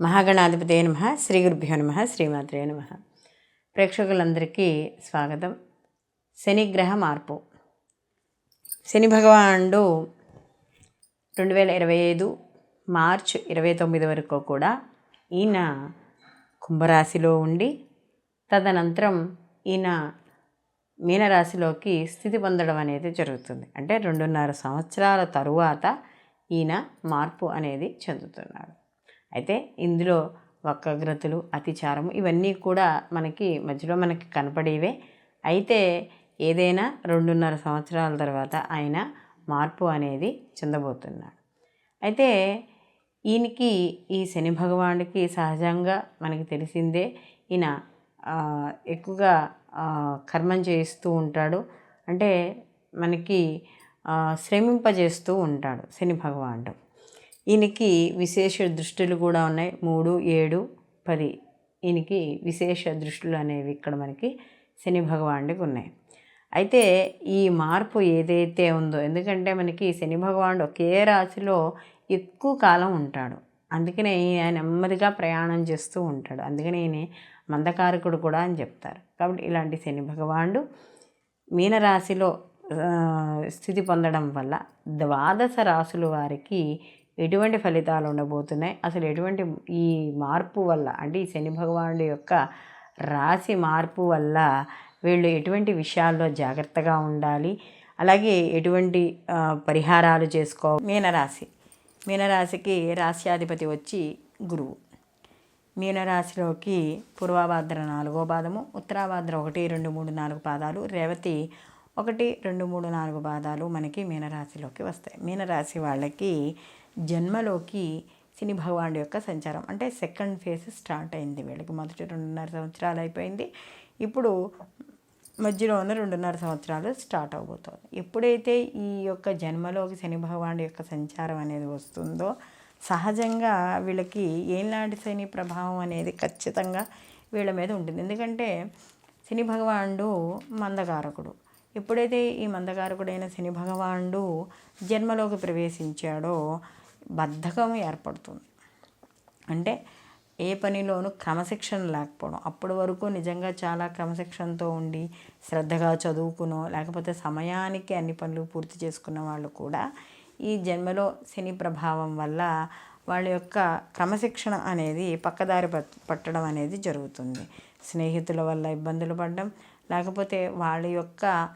మహాగణాధిపతి నమ శ్రీ గురుభ్యో నమ శ్రీమాత్రే నమ. ప్రేక్షకులందరికీ స్వాగతం. శనిగ్రహ మార్పు. శని భగవానుడు రెండు వేల ఇరవై ఐదు మార్చ్ ఇరవై తొమ్మిది వరకు కూడా ఈయన కుంభరాశిలో ఉండి తదనంతరం ఈయన మీనరాశిలోకి స్థితి పొందడం అనేది జరుగుతుంది. అంటే రెండున్నర సంవత్సరాల తరువాత ఈయన మార్పు అనేది చెందుతున్నాడు. అయితే ఇందులో వక్రగ్రతులు అతిచారము ఇవన్నీ కూడా మనకి మధ్యలో మనకి కనపడేవే. అయితే ఏదైనా రెండున్నర సంవత్సరాల తర్వాత ఆయన మార్పు అనేది చెందబోతున్నాడు. అయితే ఈయనకి ఈ శని భగవానుడికి సహజంగా మనకి తెలిసిందే ఈయన ఎక్కువగా కర్మం చేస్తూ ఉంటాడు. అంటే మనకి శ్రమింపజేస్తూ ఉంటాడు శని భగవానుడు. ఈయనకి విశేష దృష్టిలు కూడా ఉన్నాయి. మూడు ఏడు పది. ఈయనకి విశేష దృష్టిలు అనేవి ఇక్కడ మనకి శని భగవానుడికి ఉన్నాయి. అయితే ఈ మార్పు ఏదైతే ఉందో ఎందుకంటే మనకి శని భగవానుడు ఒకే రాశిలో ఎక్కువ కాలం ఉంటాడు. అందుకనే ఆయన నెమ్మదిగా ప్రయాణం చేస్తూ ఉంటాడు. అందుకనే ఈయన మందకారకుడు కూడా అని చెప్తారు. కాబట్టి ఇలాంటి శని భగవానుడు మీనరాశిలో స్థితి పొందడం వల్ల ద్వాదశ రాశుల వారికి ఎటువంటి ఫలితాలు ఉండబోతున్నాయి? అసలు ఎటువంటి ఈ మార్పు వల్ల అంటే ఈ శని భగవానుడి యొక్క రాశి మార్పు వల్ల వీళ్ళు ఎటువంటి విషయాల్లో జాగ్రత్తగా ఉండాలి? అలాగే ఎటువంటి పరిహారాలు చేసుకో మీనరాశి. మీనరాశికి రాశ్యాధిపతి వచ్చి? గురువు. మీనరాశిలోకి పూర్వాభాద్ర నాలుగో పాదము ఉత్తరాభాద్ర ఒకటి రెండు మూడు నాలుగు పాదాలు రేవతి ఒకటి రెండు మూడు నాలుగు పాదాలు మనకి మీనరాశిలోకి వస్తాయి. మీనరాశి వాళ్ళకి జన్మలోకి శని భగవానుడు యొక్క సంచారం. అంటే సెకండ్ ఫేజ్ స్టార్ట్ అయింది వీళ్ళకి. మొదటి రెండున్నర సంవత్సరాలు అయిపోయింది. ఇప్పుడు మధ్యలో ఉన్న రెండున్నర సంవత్సరాలు స్టార్ట్ అవబోతోంది. ఎప్పుడైతే ఈ యొక్క జన్మలోకి శని భగవానుడు యొక్క సంచారం అనేది వస్తుందో సహజంగా వీళ్ళకి ఏలాంటి శని ప్రభావం అనేది ఖచ్చితంగా వీళ్ళ మీద ఉంటుంది. ఎందుకంటే శని భగవానుడు మందగారకుడు ఎప్పుడైతే ఈ మందగారకుడైన శని భగవానుడు జన్మలోకి ప్రవేశించాడో బద్ధకం ఏర్పడుతుంది. అంటే ఏ పనిలోనూ క్రమశిక్షణ లేకపోవడం. అప్పటి వరకు నిజంగా చాలా క్రమశిక్షణతో ఉండి శ్రద్ధగా చదువుకునో లేకపోతే సమయానికి అన్ని పనులు పూర్తి చేసుకున్న వాళ్ళు కూడా ఈ జన్మలో శని ప్రభావం వల్ల వాళ్ళ యొక్క క్రమశిక్షణ అనేది పక్కదారి పట్- పట్టడం అనేది జరుగుతుంది. స్నేహితుల వల్ల ఇబ్బందులు పడడం లేకపోతే వాళ్ళ యొక్క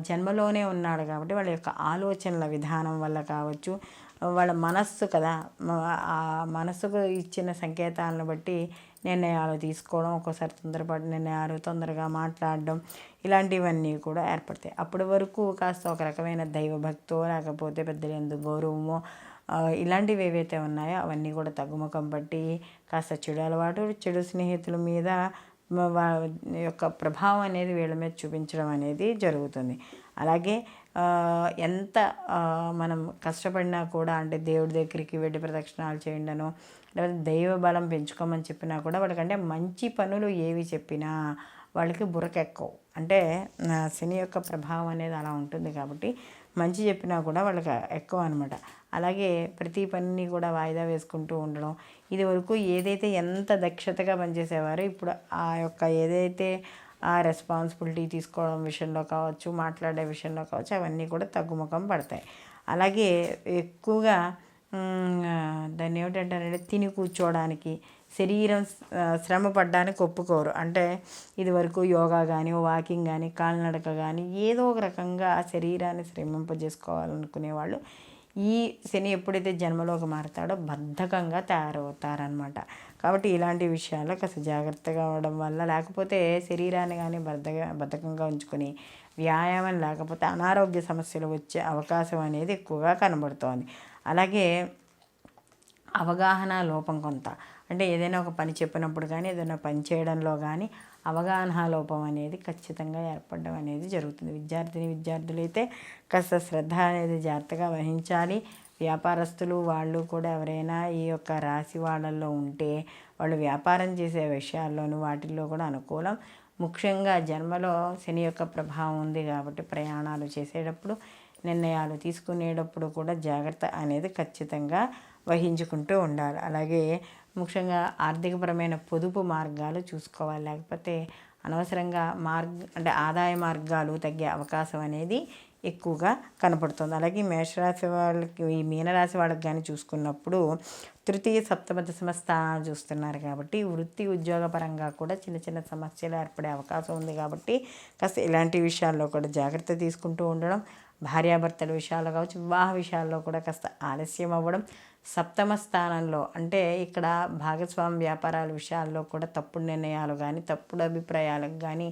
జన్మలోనే ఉన్నాడు కాబట్టి వాళ్ళ యొక్క ఆలోచనల విధానం వల్ల కావచ్చు వాళ్ళ మనస్సు కదా. ఆ మనస్సుకు ఇచ్చిన సంకేతాలను బట్టి నిర్ణయాలు తీసుకోవడం ఒక్కోసారి తొందరపాటు నిర్ణయాలు తొందరగా మాట్లాడడం ఇలాంటివన్నీ కూడా ఏర్పడతాయి. అప్పటి వరకు కాస్త ఒక రకమైన దైవభక్తో లేకపోతే పెద్దలు ఎందుకు గౌరవమో ఇలాంటివి ఏవైతే ఉన్నాయో అవన్నీ కూడా తగ్గుముఖం పట్టి కాస్త చెడు అలవాటు చెడు స్నేహితుల మీద యొక్క ప్రభావం అనేది వీళ్ళ మీద చూపించడం అనేది జరుగుతుంది. అలాగే ఎంత మనం కష్టపడినా కూడా అంటే దేవుడి దగ్గరికి వెళ్ళి ప్రదక్షిణాలు చేయండను లేదా దైవ బలం పెంచుకోమని చెప్పినా కూడా వాళ్ళకంటే మంచి పనులు ఏవి చెప్పినా వాళ్ళకి బురకెక్కవు అంటే శని యొక్క ప్రభావం అనేది అలా ఉంటుంది కాబట్టి మంచి చెప్పినా కూడా వాళ్ళకి ఎక్కువ అనమాట అలాగే ప్రతి పనిని కూడా వాయిదా వేసుకుంటూ ఉండడం. ఇది వరకు ఏదైతే ఎంత దక్షతగా పనిచేసేవారో ఇప్పుడు ఆ యొక్క ఏదైతే ఆ రెస్పాన్సిబిలిటీ తీసుకోవడం విషయంలో కావచ్చు మాట్లాడే విషయంలో కావచ్చు అవన్నీ కూడా తగ్గుముఖం పడతాయి. అలాగే ఎక్కువగా దాన్ని ఏమిటంటారంటే తిని కూర్చోవడానికి శరీరం శ్రమ పడ్డానికి ఒప్పుకోరు. అంటే ఇదివరకు యోగా కానీ వాకింగ్ కానీ కాలినడక కానీ ఏదో ఒక రకంగా శరీరాన్ని శ్రమింపజేసుకోవాలనుకునే వాళ్ళు ఈ శని ఎప్పుడైతే జన్మలోకి మారతాడో బద్ధకంగా తయారవుతారనమాట కాబట్టి ఇలాంటి విషయాల్లో కాస్త జాగ్రత్తగా అవడం వల్ల లేకపోతే శరీరాన్ని కానీ బద్ధగా బద్ధకంగా ఉంచుకొని వ్యాయామం లేకపోతే అనారోగ్య సమస్యలు వచ్చే అవకాశం అనేది ఎక్కువగా కనబడుతోంది. అలాగే అవగాహన లోపం కొంత. అంటే ఏదైనా ఒక పని చెప్పినప్పుడు కానీ ఏదైనా పని చేయడంలో కానీ అవగాహన లోపం అనేది ఖచ్చితంగా ఏర్పడడం అనేది జరుగుతుంది. విద్యార్థిని విద్యార్థులైతే కాస్త శ్రద్ధ అనేది జాగ్రత్తగా వహించాలి. వ్యాపారస్తులు వాళ్ళు కూడా ఎవరైనా ఈ యొక్క రాశి వాళ్ళల్లో ఉంటే వాళ్ళు వ్యాపారం చేసే విషయాల్లోనూ వాటిల్లో కూడా అనుకూలం. ముఖ్యంగా జన్మలో శని యొక్క ప్రభావం ఉంది కాబట్టి ప్రయాణాలు చేసేటప్పుడు నిర్ణయాలు తీసుకునేటప్పుడు కూడా జాగ్రత్త అనేది ఖచ్చితంగా వహించుకుంటూ ఉండాలి. అలాగే ముఖ్యంగా ఆర్థికపరమైన పొదుపు మార్గాలు చూసుకోవాలి. లేకపోతే అనవసరంగా మార్గ అంటే ఆదాయ మార్గాలు తగ్గే అవకాశం అనేది ఎక్కువగా కనపడుతుంది. అలాగే మేషరాశి వాళ్ళకి ఈ మీనరాశి వాళ్ళకి కానీ చూసుకున్నప్పుడు తృతీయ సప్తమ దశమ స్థానాలు చూస్తున్నారు కాబట్టి వృత్తి ఉద్యోగ పరంగా కూడా చిన్న చిన్న సమస్యలు ఏర్పడే అవకాశం ఉంది కాబట్టి కాస్త ఇలాంటి విషయాల్లో కూడా జాగ్రత్త తీసుకుంటూ ఉండడం భార్యాభర్తల విషయాల్లో కావచ్చు వివాహ విషయాల్లో కూడా కాస్త ఆలస్యం అవ్వడం సప్తమ స్థానంలో అంటే ఇక్కడ భాగస్వామి వ్యాపారాల విషయాల్లో కూడా తప్పుడు నిర్ణయాలు కానీ తప్పుడు అభిప్రాయాలకు కానీ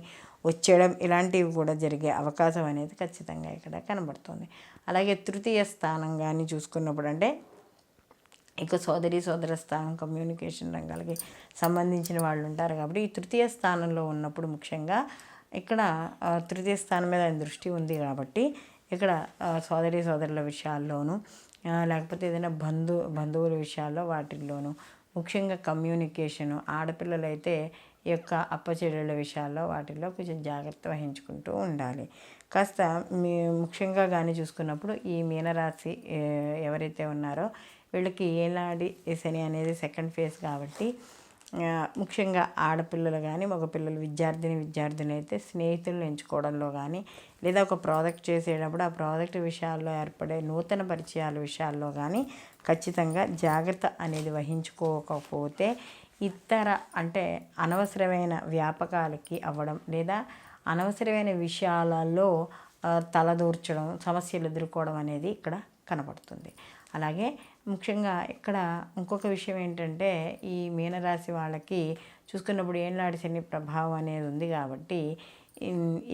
వచ్చేయడం ఇలాంటివి కూడా జరిగే అవకాశం అనేది ఖచ్చితంగా ఇక్కడ కనబడుతుంది. అలాగే తృతీయ స్థానం కానీ చూసుకున్నప్పుడు అంటే ఇక సోదరి సోదర స్థానం కమ్యూనికేషన్ రంగాలకి సంబంధించిన వాళ్ళు ఉంటారు కాబట్టి ఈ తృతీయ స్థానంలో ఉన్నప్పుడు ముఖ్యంగా ఇక్కడ తృతీయ స్థానం మీద దృష్టి ఉంది కాబట్టి ఇక్కడ సోదరి సోదరుల విషయాల్లోనూ లేకపోతే ఏదైనా బంధు బంధువుల విషయాల్లో వాటిల్లోనూ ముఖ్యంగా కమ్యూనికేషను ఆడపిల్లలు అయితే ఈ యొక్క అప్పచెల్లెళ్ళ విషయాల్లో వాటిల్లో కొంచెం జాగ్రత్త వహించుకుంటూ ఉండాలి. కాస్త మీ ముఖ్యంగా కానీ చూసుకున్నప్పుడు ఈ మీనరాశి ఎవరైతే ఉన్నారో వీళ్ళకి ఏనాడి శని అనేది సెకండ్ ఫేజ్ కాబట్టి ముఖ్యంగా ఆడపిల్లలు కానీ మగపిల్లలు విద్యార్థిని విద్యార్థిని అయితే స్నేహితులను ఎంచుకోవడంలో కానీ లేదా ఒక ప్రాజెక్ట్ చేసేటప్పుడు ఆ ప్రాజెక్ట్ విషయాల్లో ఏర్పడే నూతన పరిచయాల విషయాల్లో కానీ ఖచ్చితంగా జాగ్రత్త అనేది వహించుకోకపోతే ఇతర అంటే అనవసరమైన వ్యాపకాలకి అవ్వడం లేదా అనవసరమైన విషయాలలో తలదూర్చడం సమస్యలు ఎదుర్కోవడం అనేది ఇక్కడ కనబడుతుంది. అలాగే ముఖ్యంగా ఇక్కడ ఇంకొక విషయం ఏంటంటే ఈ మీనరాశి వాళ్ళకి చూసుకున్నప్పుడు ఏళ్ళనాటి శని ప్రభావం అనేది ఉంది కాబట్టి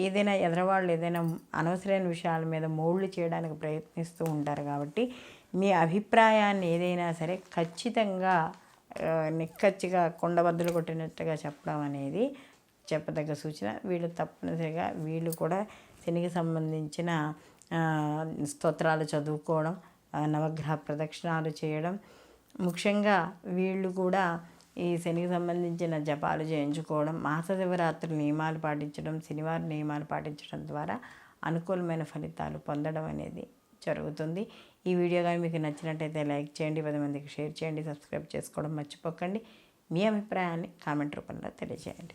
ఏదైనా ఎదరవాళ్ళు ఏదైనా అనవసరమైన విషయాల మీద మోళ్ళు చేయడానికి ప్రయత్నిస్తూ ఉంటారు కాబట్టి మీ అభిప్రాయాన్ని ఏదైనా సరే ఖచ్చితంగా నిక్కచ్చిగా కొండబద్దలు కొట్టినట్టుగా చెప్పడం అనేది చెప్పదగ్గ సూచన. వీళ్ళు తప్పనిసరిగా వీళ్ళు కూడా శనికి సంబంధించిన స్తోత్రాలు చదువుకోవడం నవగ్రహ ప్రదక్షిణాలు చేయడం. ముఖ్యంగా వీళ్ళు కూడా ఈ శనికి సంబంధించిన జపాలు చేయించుకోవడం మాస శివరాత్రి నియమాలు పాటించడం శనివారం నియమాలు పాటించడం ద్వారా అనుకూలమైన ఫలితాలు పొందడం అనేది జరుగుతుంది. ఈ వీడియో కానీ మీకు నచ్చినట్టయితే లైక్ చేయండి పది మందికి షేర్ చేయండి సబ్స్క్రైబ్ చేసుకోవడం మర్చిపోకండి. మీ అభిప్రాయాన్ని కామెంట్ రూపంలో తెలియజేయండి.